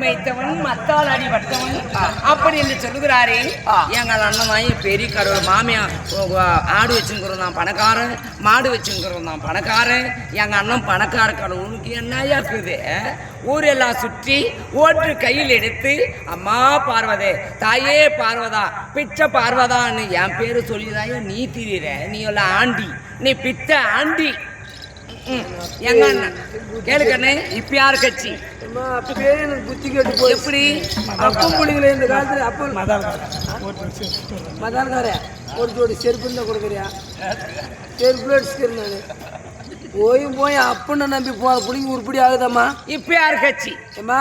மேய்த்தவன் மத்தால் அடிபட்டவன் அப்படி என்று சொல்லுகிறாரே எங்கள் அண்ணன் தான் பெரிய கடவுள் மாமியா ஓ, ஓ, ஆடு வச்சுக்கிறோம் நான் பணக்காரன் மாடு வச்சுக்கிறோம் நான் பணக்காரன். எங்க அண்ணன் பணக்கார கடவுளுக்கு என்னையா இருக்குது ஊரெல்லாம் சுற்றி ஓட்டு கையில் எடுத்து அம்மா பார்வதே தாயே பார்வதா பிச்சை பார்வதான்னு என் பேரு சொல்லிதாயா நீ திரியிற. நீ எல்லாம் ஆண்டி. நீ பிச்சை ஆண்டி. எங்க அண்ணன் கேளு கண்ணு இப்ப யார் கட்சி? புத்தி கேட்டு எப்படி? அப்பம் பிள்ளைங்களே இந்த காலத்துல அப்ப மதார்காரே ஒரு ஜோடி செருப்பு இருந்தா கொடுக்குறியா? செருப்பு அடிச்சுக்கிறேன் நான். போய் போய் அப்பன்னு நம்பி போற பிள்ளைங்க உருப்படி ஆகுதாம்மா? இப்ப யார் கட்சி? ஏம்மா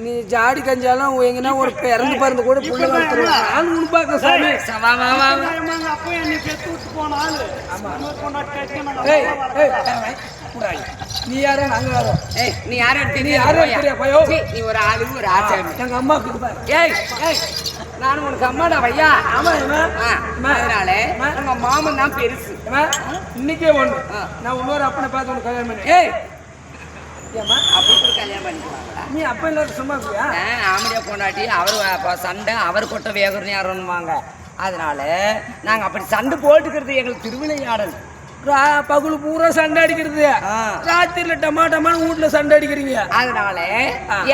நீ ஜாடி கஞ்சாலும் எங்கன்னா ஒரு இறந்து பறந்து கூட புள்ள வளர்த்துருவாங்க நான் உண்பாக்க சாமி. ஆளு. நீ யாரோ? நாங்க யாரோ? ஏய் நீ எடுத்து நீ யாரும் எடுத்துறியா, பையோ? நீ ஒரு ஆளு ஒரு ஆச்சாமி எங்க அம்மாவுக்கு. ஏய் ஏய் நான் உனக்கு அம்மாடா வையா ஆமா அதனால உங்க மாமன் தான் பெருசு. இன்னைக்கே ஒண்ணு. ஆ. நான் இன்னொரு அப்பனை பார்த்து உனக்கு கல்யாணம் பண்ணி ஏய் அப்படி கூட கல்யாணம் பண்ணிக்குவாங்களா நீ அப்ப இல்லாத சும்மா இருக்கியா? ஆமடியா பொண்டாட்டி அவர் சண்டை அவர் கொட்ட வேகர்னு யாருன்னுவாங்க அதனால நாங்க அப்படி சண்டை போட்டுக்கிறது எங்களுக்கு திருவிளையாடல் ரா- பகல் பூரா சண்டை அடிக்கிறது. ராத்திரில டமா டமான்னு வீட்டுல சண்டை அடிக்கிறீங்க. அதனால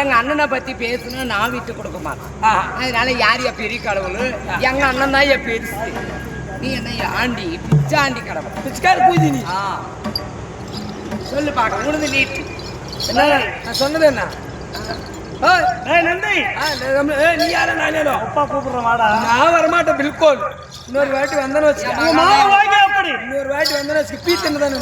எங்க அண்ணனை பத்தி பேசணும் நான் விட்டு கொடுக்க மாட்டேன். அதனால யார் யா பெரிய கடவுள்? எங்க அண்ணன் தான் என் பெருசு. நீ என்ன ஆண்டி? பிச்சாண்டி கடவுள். பிச்சைக்கார பூஜி நீ சொல்லு பார்க்க உனது நீட்டு. என்ன நான் சொன்னது என்ன நீ யாரா நான் அப்பா கூப்பிடுறேன் வாடா நான் வரமாட்டேன் பில்கோல் இன்னொரு வாட்டி வந்தேன்னு வாங்கி அப்படி இன்னொரு வாட்டி வந்தேன்னு வச்சுக்க பீத்தன்னு தான்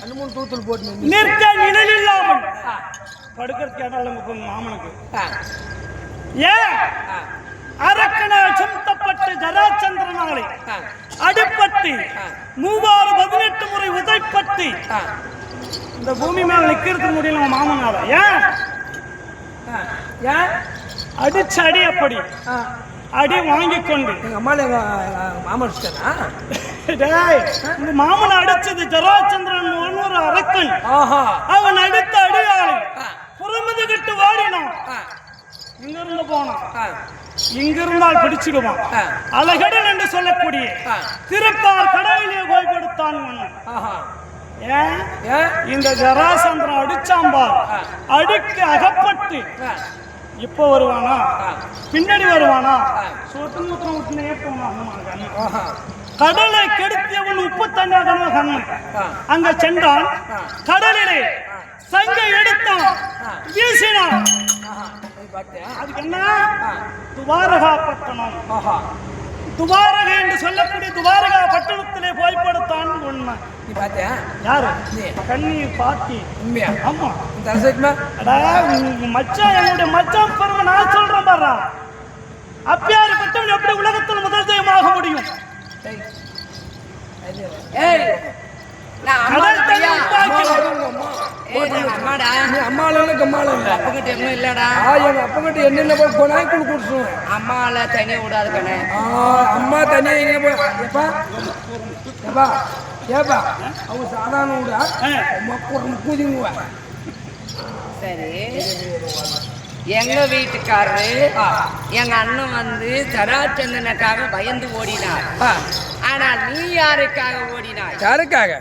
ரெண்டு மூணு தூத்தல் போட்டு. நிற்க நிழல் இல்லாமல் படுக்கிறதுக்கு இடம் உங்க மாமனுக்கு. ஏன் அரக்கனால் சுமத்தப்பட்டு ஜராச்சந்திரனாலே ஆ, அடிப்பட்டு மூவாறு பதினெட்டு முறை உதைப்பட்டு இந்த பூமி மேல நிக்கிறது முடியல மாமனால. ஏன். ஏன் அடிச்சு அடி அப்படி. அடி வாங்கி கொண்டு எங்க எங்க எங்க உங்க மாமனை அடிச்சது ஜராச்சந்திரன் ஒரு அரக்கன். ஆஹா. அவன் அடித்த அடியாளை புறமது கட்டு வாடினான். இங்க இருந்து போனான். இங்க இருந்தால் பிடிச்சிடுவான். ஆ. அழகடல் என்று சொல்லக்கூடிய. திருப்பார் கடலிலே ஏன் இந்த ஜராசந்திரன் அடிச்சாம்பார் அடிக்கு அகப்பட்டு இப்ப வருவானா? பின்னாடி வருவானா. சொட்டு முத்திரம் விட்டுனே. ஆஹா. கடலை கெடுத்தியவன் உப்பு தண்ணாதன கண்ணு. அங்க சென்றான். கடலிலே சங்கை எடுத்தான். வீசினான். அதுக்கு என்ன? துவாரகா பட்டணம் ஆஹா துவாரகை என்று சொல்லக்கூடிய துவாரகா பட்டணத்திலே போய் படுத்தான் உண்மை. நீ பார்த்தியா யாரு. கண்ணீர் பாத்தி. உண்மையா? ஆமா. இந்த அரசுமா அடா மச்சான் என்னுடைய மச்சான் பெருமை நான் சொல்றேன் பாரு. அப்பியாரு பட்டவன் எப்படி உலகத்தில் முதல் தெய்வமாக முடியும் ஏய் நான் அம்மா கடல் பையா தண்ணீர் ஏய் நான் அம்மாடா நீ அம்மால அப்பகிட்ட எதுவும் இல்லடா. ஆ எங்க என்னென்ன போய் கொனாய் குடு குடிச்சோம் அம்மால தனியா விடாது கண்ணே. ஆ அம்மா தனியா எங்க போய் எப்பா எப்பா ஏப்பா? அவங்க சாதாரண விடா மக்கள் கூதிங்க சரி. எங்க வீட்டுக்காரரு எங்க அண்ணன் வந்து சராச்சந்தனுக்காக பயந்து ஓடினார். ஆனால் நீ யாருக்காக ஓடினாய்? யாருக்காக?